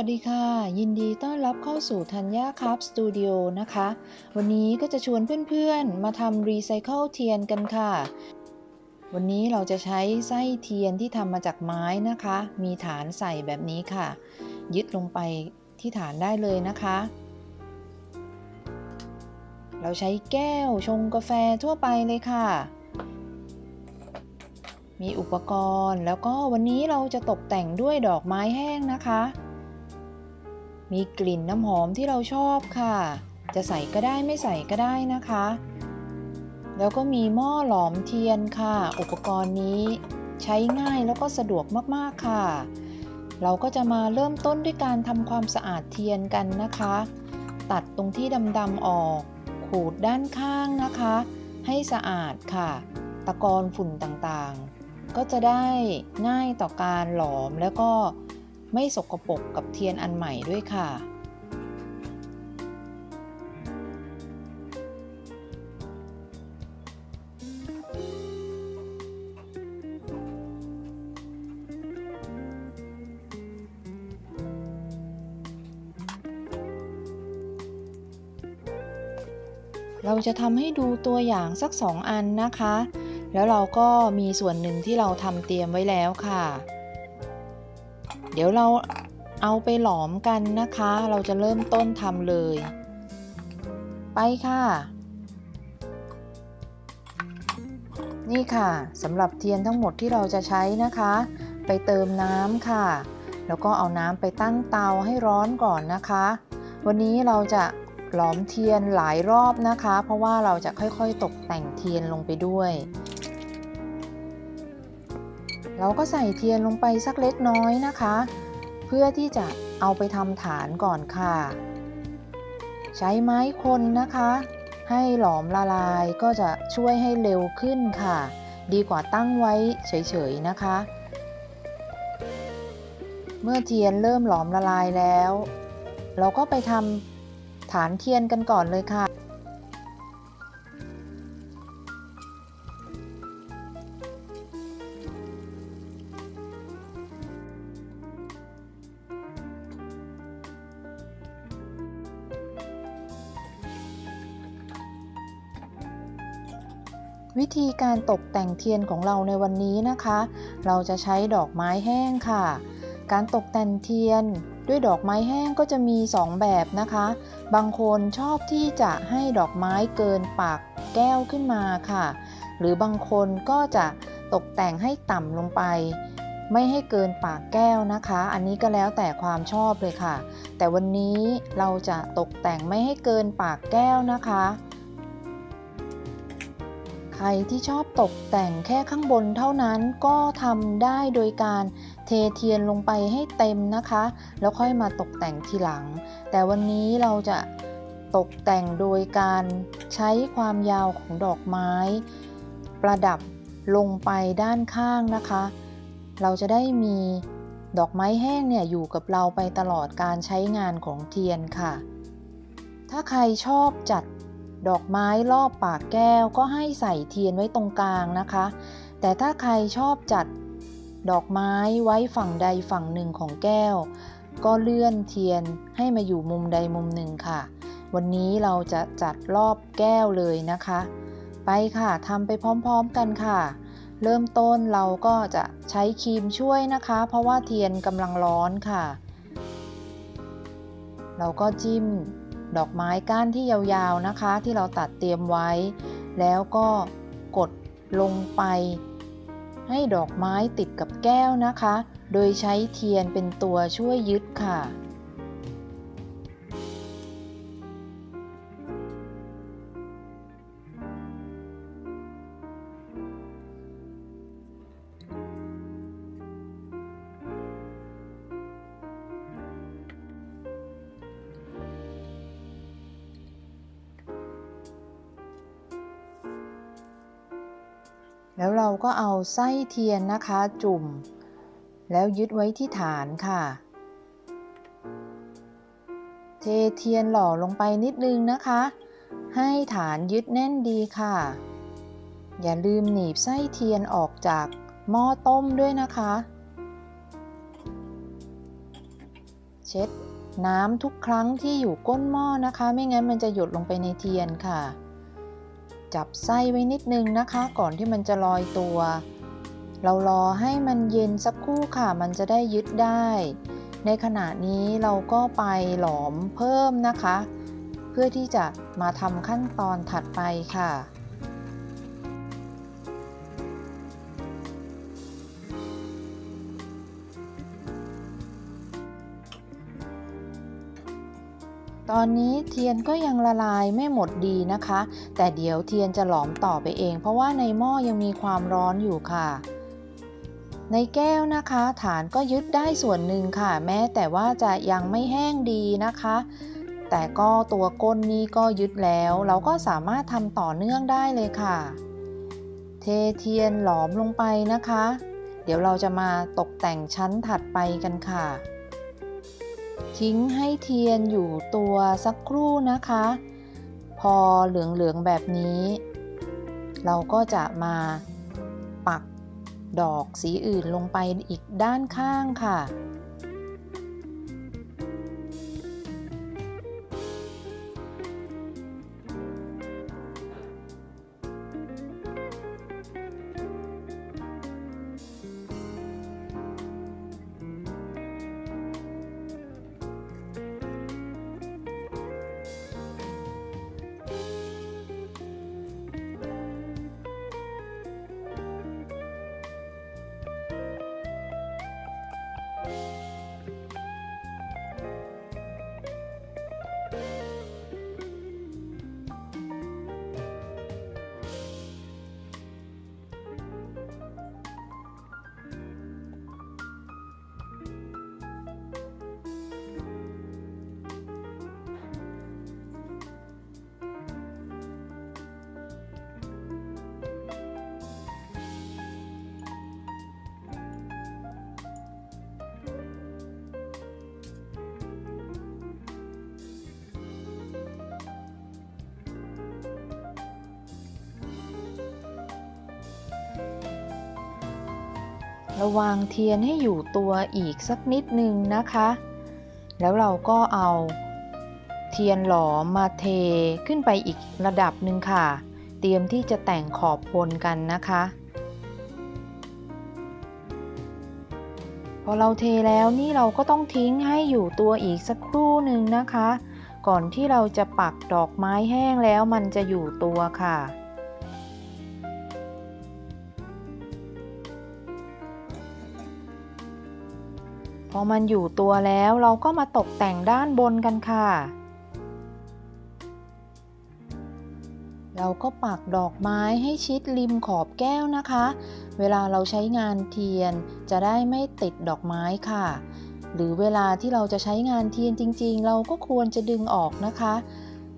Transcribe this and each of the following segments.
วัสดีค่ะ ยินดีต้อนรับเข้าสู่ธัญญาครับสตูดิโอนะคะ วันนี้ก็จะชวนเพื่อนๆ มาทำรีไซเคิลเทียนกันค่ะ วันนี้เราจะใช้ไส้เทียนที่ทำมาจากไม้นะคะ มีฐานใส่แบบนี้ค่ะ ยึดลงไปที่ฐานได้เลยนะคะ เราใช้แก้วชงกาแฟทั่วไปเลยค่ะ มีอุปกรณ์แล้วก็วันนี้เราจะตกแต่งด้วยดอกไม้แห้งนะคะ มีกลิ่นน้ำหอมที่เราชอบค่ะ จะใส่ก็ได้ไม่ใส่ก็ได้นะคะ แล้วก็มีหม้อหลอมเทียนค่ะ อุปกรณ์นี้ใช้ง่ายแล้วก็สะดวกมากๆค่ะ เราก็จะมาเริ่มต้นด้วยการทำความสะอาดเทียนกันนะคะ ตัดตรงที่ดำๆออก ขูดด้านข้างนะคะ ให้สะอาดค่ะ ตะกอนฝุ่นต่างๆ ก็จะได้ง่ายต่อการหลอมแล้วก็ ไม่สกปรกกับเทียนอันใหม่ด้วยค่ะ เราจะทำให้ดูตัวอย่างสักสองอันนะคะ แล้วเราก็มีส่วนหนึ่งที่เราทำเตรียมไว้แล้วค่ะ เดี๋ยวเราเอาไปหลอมกันนะคะ เราจะเริ่มต้นทำเลย ไปค่ะ นี่ค่ะสำหรับเทียนทั้งหมดที่เราจะใช้นะคะ ไปเติมน้ำค่ะ แล้วก็เอาน้ำไปตั้งเตาให้ร้อนก่อนนะคะ วันนี้เราจะหลอมเทียนหลายรอบนะคะ เพราะว่าเราจะค่อยๆตกแต่งเทียนลงไปด้วย เราก็ใส่เทียนลงไปสักเล็กน้อยนะคะ เพื่อที่จะเอาไปทำฐานก่อนค่ะ ใช้ไม้คนนะคะ ให้หลอมละลายก็จะช่วยให้เร็วขึ้นค่ะ ดีกว่าตั้งไว้เฉยๆนะคะ เมื่อเทียนเริ่มหลอมละลายแล้ว เราก็ไปทำฐานเทียนกันก่อนเลยค่ะ วิธีการตกแต่งเทียนของเราในวันนี้นะคะ เราจะใช้ดอกไม้แห้งค่ะ การตกแต่งเทียนด้วยดอกไม้แห้งก็จะมี 2 แบบนะคะ บางคนชอบที่จะให้ดอกไม้เกินปากแก้วขึ้นมาค่ะ หรือบางคนก็จะตกแต่งให้ต่ำลงไป ไม่ให้เกินปากแก้วนะคะ อันนี้ก็แล้วแต่ความชอบเลยค่ะ แต่วันนี้เราจะตกแต่งไม่ให้เกินปากแก้วนะคะ ใครที่ชอบตกแต่งแค่ข้างบนเท่านั้นก็ทำได้โดยการเทเทียนลงไปให้เต็มนะคะ แล้วค่อยมาตกแต่งทีหลัง แต่วันนี้เราจะตกแต่งโดยการใช้ความยาวของดอกไม้ ประดับลงไปด้านข้างนะคะ เราจะได้มีดอกไม้แห้งเนี่ยอยู่กับเราไปตลอดการใช้งานของเทียนค่ะ ถ้าใครชอบจัด ดอกไม้รอบปากแก้วก็ให้ใส่เทียนไว้ตรงกลางนะคะ แต่ถ้าใครชอบจัดดอกไม้ไว้ฝั่งใดฝั่งหนึ่งของแก้ว ก็เลื่อนเทียนให้มาอยู่มุมใดมุมหนึ่งค่ะ วันนี้เราจะจัดรอบแก้วเลยนะคะ ไปค่ะทำไปพร้อมๆกันค่ะ เริ่มต้นเราก็จะใช้ครีมช่วยนะคะ เพราะว่าเทียนกำลังร้อนค่ะ เราก็จิ้ม ดอกไม้ก้านที่ยาวๆนะคะ ที่เราตัดเตรียมไว้ แล้วก็กดลงไป ให้ดอกไม้ติดกับแก้วนะคะ โดยใช้เทียนเป็นตัวช่วยยึดค่ะ แล้วเราก็เอาไส้เทียนนะคะจุ่ม แล้วยึดไว้ที่ฐานค่ะ เทเทียนหล่อลงไปนิดนึงนะคะ ให้ฐานยึดแน่นดีค่ะ อย่าลืมหนีบไส้เทียนออกจากหม้อต้มด้วยนะคะ เช็ดน้ำทุกครั้งที่อยู่ก้นหม้อนะคะ ไม่งั้นมันจะหยดลงไปในเทียนค่ะ จับไส้ไว้นิดนึงนะคะ ก่อนที่มันจะลอยตัว เรารอให้มันเย็นสักครู่ค่ะ มันจะได้ยึดได้ ในขณะนี้เราก็ไปหลอมเพิ่มนะคะ เพื่อที่จะมาทำขั้นตอนถัดไปค่ะ ตอนนี้เทียนก็ยังละลายไม่หมดดีนะคะ แต่เดี๋ยวเทียนจะหลอมต่อไปเอง เพราะว่าในหม้อยังมีความร้อนอยู่ค่ะ ในแก้วนะคะ ฐานก็ยึดได้ส่วนหนึ่งค่ะ แม้แต่ว่าจะยังไม่แห้งดีนะคะ แต่ก็ตัวก้นนี้ก็ยึดแล้ว เราก็สามารถทำต่อเนื่องได้เลยค่ะ เทเทียนหลอมลงไปนะคะ เดี๋ยวเราจะมาตกแต่งชั้นถัดไปกันค่ะ ทิ้งให้เทียนอยู่ตัวสักครู่นะคะ พอเหลืองๆแบบนี้ เราก็จะมาปักดอกสีอื่นลงไปอีกด้านข้างค่ะ ระวางเทียนให้อยู่ตัวอีกสักนิดนึงนะคะ แล้วเราก็เอาเทียนหลอมมาเทขึ้นไปอีกระดับหนึ่งค่ะ เตรียมที่จะแต่งขอบพลกันนะคะ พอเราเทแล้วนี่เราก็ต้องทิ้งให้อยู่ตัวอีกสักครู่หนึ่งนะคะ ก่อนที่เราจะปักดอกไม้แห้งแล้วมันจะอยู่ตัวค่ะ อมันอยู่ตัวแล้วเราก็มาตกแต่งด้านบนกันค่ะ เราก็ปักดอกไม้ให้ชิดริมขอบแก้วนะคะ เวลาเราใช้งานเทียนจะได้ไม่ติดดอกไม้ค่ะ หรือเวลาที่เราจะใช้งานเทียนจริง ๆ เราก็ควรจะดึงออกนะคะ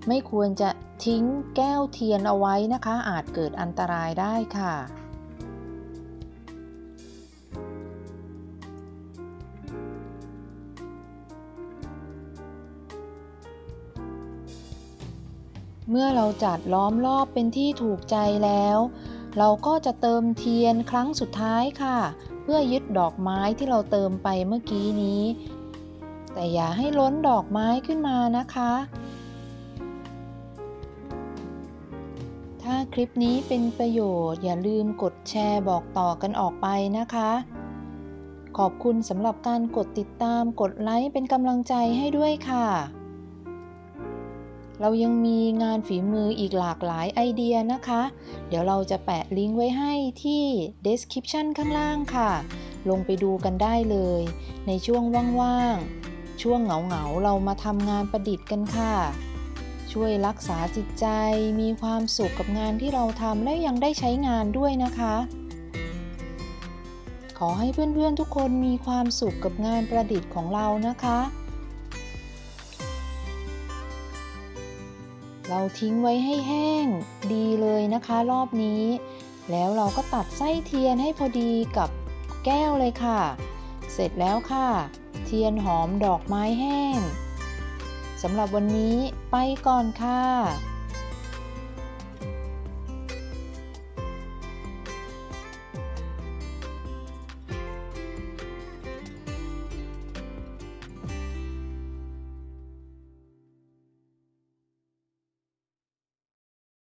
ไม่ควรจะทิ้งแก้วเทียนเอาไว้นะคะ อาจเกิดอันตรายได้ค่ะ เมื่อเราจัดล้อมรอบเป็นที่ถูกใจแล้ว เราก็จะเติมเทียนครั้งสุดท้ายค่ะ เพื่อยึดดอกไม้ที่เราเติมไปเมื่อกี้นี้ แต่อย่าให้ล้นดอกไม้ขึ้นมานะคะ ถ้าคลิปนี้เป็นประโยชน์อย่าลืมกดแชร์บอกต่อกันออกไปนะคะ ขอบคุณสำหรับการกดติดตามกดไลค์เป็นกำลังใจให้ด้วยค่ะ เรายังมีงานฝีมืออีกหลากหลายไอเดียนะคะ เดี๋ยวเราจะแปะลิงก์ไว้ให้ที่ description ข้างล่างค่ะ ลงไปดูกันได้เลย ในช่วงว่างๆ ช่วงเหงาๆ เรามาทำงานประดิษฐ์กันค่ะ ช่วยรักษาจิตใจ มีความสุขกับงานที่เราทำและยังได้ใช้งานด้วยนะคะ ขอให้เพื่อนๆทุกคนมีความสุขกับงานประดิษฐ์ของเรานะคะ เราทิ้งไว้ให้แห้งดีเลยนะคะรอบนี้ แล้วเราก็ตัดไส้เทียนให้พอดีกับแก้วเลยค่ะ เสร็จแล้วค่ะ เทียนหอมดอกไม้แห้งสำหรับวันนี้ไปก่อนค่ะ